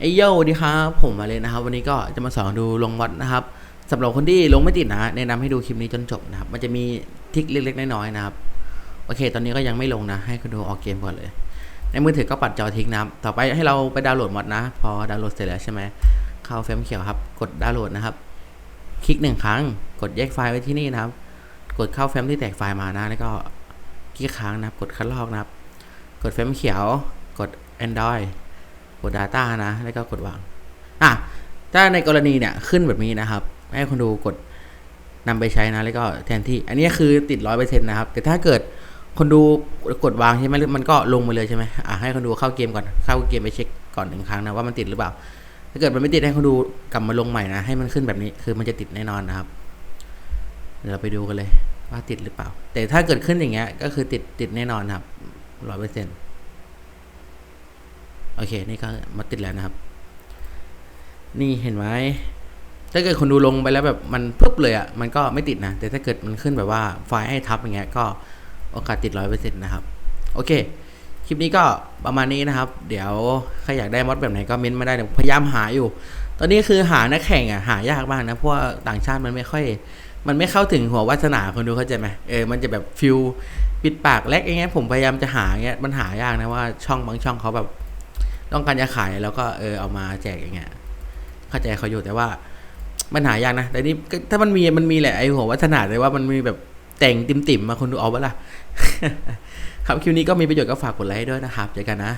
ไอ้โยดีครับผมมาเลยนะครับ วันนี้ก็จะมาสอนดูลงวัดนะครับสำหรับคนที่ลงไม่ติดนะแนะนำให้ดูคลิปนี้จนจบนะครับ มันจะมีทริคเล็กๆน้อยๆนะครับ โอเค ตอนนี้ก็ยังไม่ลงนะ ให้คุณดูออกเกมก่อนเลย ในมือถือก็ปัดจอทิ้งนะครับ ต่อไปให้เราไปดาวน์โหลดมอดนะ พอดาวน์โหลดเสร็จแล้วใช่ไหมเข้าเฟรมเขียวครับ กดดาวน์โหลดนะครับ คลิกหนึ่งครั้ง กดแยกไฟล์ไว้ที่นี่นะครับ กดเข้าเฟรมที่แตกไฟล์มานะ แล้วก็คลิกค้างนะครับ กดคัดลอกนะครับ กดเฟรมเขียว กด Android ด Data นะ แล้วก็กดวางอะถ้าในกรณีเนี่ยขึ้นแบบนี้นะครับ ให้คนดูกดนำไปใช้นะ แล้วก็แทนที่ อันนี้คือติดร้อยเปอร์เซ็นต์นะครับ แต่ถ้าเกิดคนดูกดวางใช่ไหมมันก็ลงมาเลยใช่ไหมอะให้คนดูเข้าเกมก่อน เข้าเกมไปเช็คก่อนหนึ่งครั้งนะว่ามันติดหรือเปล่า ถ้าเกิดมันไม่ติดให้คนดูกลับมาลงใหม่นะ ให้มันขึ้นแบบนี้ คือมันจะติดแน่นอนนะครับ เดี๋ยวเราไปดูกันเลยว่าติดหรือเปล่า แต่ถ้าเกิดขึ้นอย่างเงี้ย ก็คือติดติดแน่นอนครับร้อยเปอร์เซ็นต์ โอเค นี่ก็มาติดแล้วนะครับ นี่เห็นไหมถ้าเกิดคนดูลงไปแล้วแบบมันปุ๊บเลยอะมันก็ไม่ติดนะ แต่ถ้าเกิดมันขึ้นแบบว่าไฟล์ให้ทับอย่างเงี้ยก็โอกาสติดร้อยเปอร์เซ็นต์นะครับ โอเค คลิปนี้ก็ประมาณนี้นะครับ เดี๋ยวใครอยากได้มอดแบบไหนก็เม้นต์มาได้เดี๋ยวพยายามหาอยู่ ตอนนี้คือหานักแข่งอะหายากมากนะเพราะว่าต่างชาติมันไม่ค่อย มันไม่เข้าถึงหัววาสนาคนดูเข้าใจไหมเออมันจะแบบฟิลปิดปากแลกอย่างเงี้ยผมพยายามจะหาเงี้ยมันหายากนะว่าช่องบางช่องเขาแบบ ต้องการจะขายแล้วก็เออเอามาแจกอย่างเงี้ยเข้าใจเขาอยู่แต่ว่ามันหายากนะแต่นี่ถ้ามันมีมันมีแหละไอหัววัฒนาแต่ว่ามันมีแบบแต่งติ่มๆมาคนดูเอาปะล่ะ ครับคลิปนี้ก็มีประโยชน์ก็ฝากกดไลค์ด้วยนะครับเจอกันนะ